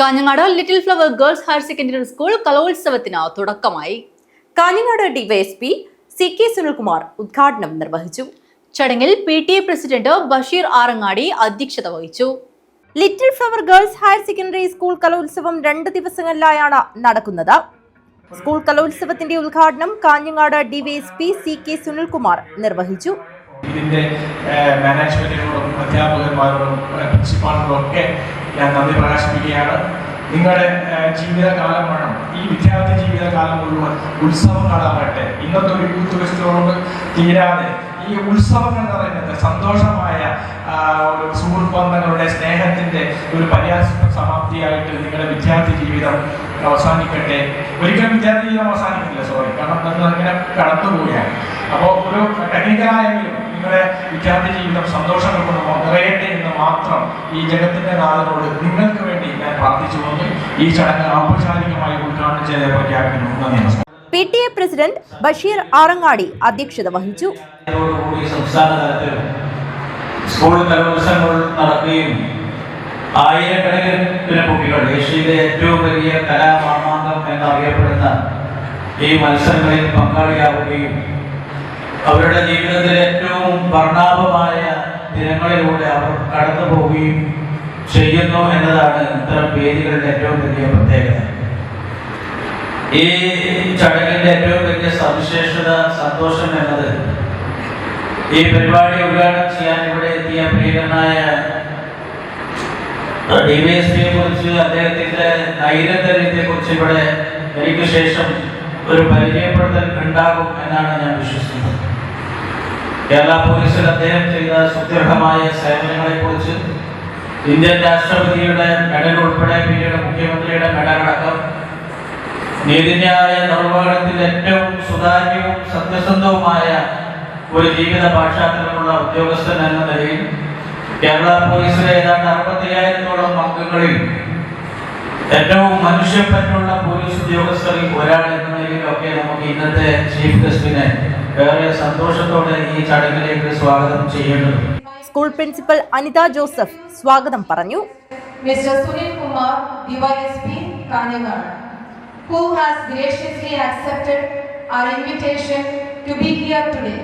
Kanhangad Little Flower Girls Higher Secondary School കലോത്സവത്തിന് തുടക്കമായി. Kanhangad DYSP C K Sunilkumar ഉദ്ഘാടനം നിർവഹിച്ചു. ചടങ്ങിൽ P T A president Basheer Arangadi അധ്യക്ഷത വഹിച്ചു. Little Flower Girls Higher Secondary School കലോത്സവം രണ്ട് ദിവസങ്ങളിലായാണ് നടക്കുന്നത്. സ്കൂൾ കലോത്സവത്തിന്റെ ഉദ്ഘാടനം Kanhangad DYSP C K Sunilkumar നിർവഹിച്ചു. ഇതിന്റെ മാനേജ്മെന്റിനോടും അധ്യാപകന്മാരോടും പ്രിൻസിപ്പാളിനോടും ഒക്കെ ഞാൻ നന്ദി പ്രകാശിപ്പിക്കുകയാണ്. നിങ്ങളുടെ ജീവിതകാലം വേണം. ഈ വിദ്യാർത്ഥി ജീവിതകാലം മുഴുവൻ ഉത്സവങ്ങളാകട്ടെ ഇന്നത്തെ ഒരു യൂത്ത് ഫെസ്റ്റിവലോട് തീരാതെ ഈ ഉത്സവം എന്ന് പറയുന്നത് സന്തോഷമായ സുഹൃത്ത് ബന്ധങ്ങളുടെ സ്നേഹത്തിന്റെ ഒരു പര്യാസ സമാപ്തിയായിട്ട് നിങ്ങളുടെ വിദ്യാർത്ഥി ജീവിതം അവസാനിക്കട്ടെ. ഒരിക്കലും വിദ്യാർത്ഥി ജീവിതം അവസാനിക്കില്ല സോറി. കാരണം അങ്ങനെ കടന്നുപോവുകയാണ്. അപ്പോൾ ഒരു ടെക്നിക്കലായെങ്കിലും നിങ്ങളുടെ വിദ്യാർത്ഥി ജീവിതം സന്തോഷങ്ങൾ കൊണ്ട് നിറയട്ടെ എന്ന് മാത്രം ഈ ജഗത്തിന്റെ നാഥനോട് നിങ്ങൾക്ക് വേണ്ടി ഞാൻ പ്രാർത്ഥിച്ചുകൊണ്ട് ഈ ചടങ്ങ് ഔപചാരികമായി ഉദ്ഘാടനം ചെയ്ത് പ്രഖ്യാപിക്കുന്നു നന്ദി നമസ്കാരം. P T A president Basheer Arangadi അധ്യക്ഷത വഹിച്ചു. സംസ്ഥാന തലത്തിൽ സ്കൂൾ കലോത്സവങ്ങൾ നടക്കുകയും ആയിരക്കണക്കിന് കുട്ടികൾ ഏഷ്യയിലെ ഏറ്റവും വലിയ കലാമാമാങ്കം എന്നറിയപ്പെടുന്ന ഈ മത്സരങ്ങളിൽ പങ്കാളിയാവുകയും അവരുടെ ജീവിതത്തിലെ ഏറ്റവും വർണാഭമായ ദിനങ്ങളിലൂടെ അവർ കടന്നു പോവുകയും ചെയ്യുന്നു എന്നതാണ് ഇത്തരം വേദികളുടെ ഏറ്റവും വലിയ പ്രത്യേകത. ഈ ചടങ്ങിന്റെ ഏറ്റവും വലിയ സവിശേഷത സന്തോഷം എന്നത് ഈ പരിപാടി ഉദ്ഘാടനം ചെയ്യാൻ ഇവിടെ എത്തിയ പ്രിയനായ ഡി വൈ എസ് പിയെ കുറിച്ച് അദ്ദേഹത്തിന്റെ നൈരന്തര്യത്തെ കുറിച്ച് ഇവിടെ എനിക്ക് ശേഷം ഒരു പരിചയപ്പെടുത്തൽ ഉണ്ടാകും എന്നാണ് ഞാൻ വിശ്വസിക്കുന്നത്. കേരള പോലീസിൽ അദ്ദേഹം ചെയ്ത സുദീർഘമായ സേവനങ്ങളെ കുറിച്ച് ഇന്ത്യൻ രാഷ്ട്രപതിയുടെ മെഡൽ ഉൾപ്പെടെ പിന്നീട് മുഖ്യമന്ത്രിയുടെ മെഡൽ അടക്കം നീതിന്യായ നിർവഹണത്തിൽ ഏറ്റവും സുതാര്യവും സത്യസന്ധവുമായ ഒരു ജീവിത പാശ്ചാത്തലമുള്ള ഉദ്യോഗസ്ഥൻ എന്ന നിലയിൽ കേരള പോലീസിലെ ഏതാണ്ട് അറുപത്തിയായിരത്തോളം അംഗങ്ങളിൽ ഏറ്റവും മനുഷ്യപ്പറ്റുള്ള പോലീസ് ഉദ്യോഗസ്ഥരിൽ ഒരാൾ എന്ന നിലയിലൊക്കെ നമുക്ക് ഇന്നത്തെ ചീഫ് ഗസ്റ്റിനെ വേറെ സന്തോഷത്തോടെ ഈ ചടങ്ങിലേക്ക് സ്വാഗതം ചെയ്യുന്നു സ്കൂൾ പ്രിൻസിപ്പൽ അനിത ജോസഫ് സ്വാഗതം പറഞ്ഞു. Mister Sunil Kumar DYSP who has graciously accepted our invitation to be here today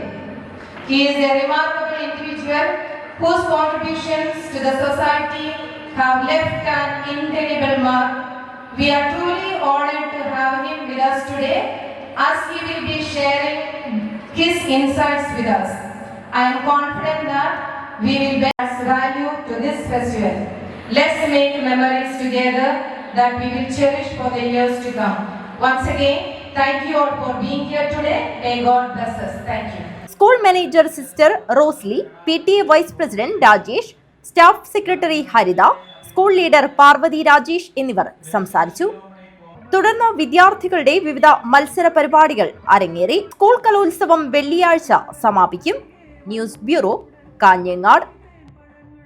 he is a remarkable individual whose contributions to the society have left an indelible mark. We are truly honored to have him with us today as he will be sharing his insights with us. I am confident that we will bear value to this festival. Let's make memories together that we will cherish for the years to come. Once again, thank you all for being here today. May God bless us. Thank you. School manager sister Rosily P T A vice president Rajesh staff secretary Haritha school leader Parvathy Rajesh എന്നിവർ സംസാരിച്ചു. തുടർന്ന് വിദ്യാർത്ഥികളുടെ വിവിധ മത്സര പരിപാടികൾ അരങ്ങേറി. School കലോത്സവം വെള്ളിയാഴ്ച സമാപിക്കും. News bureau Kanhangad.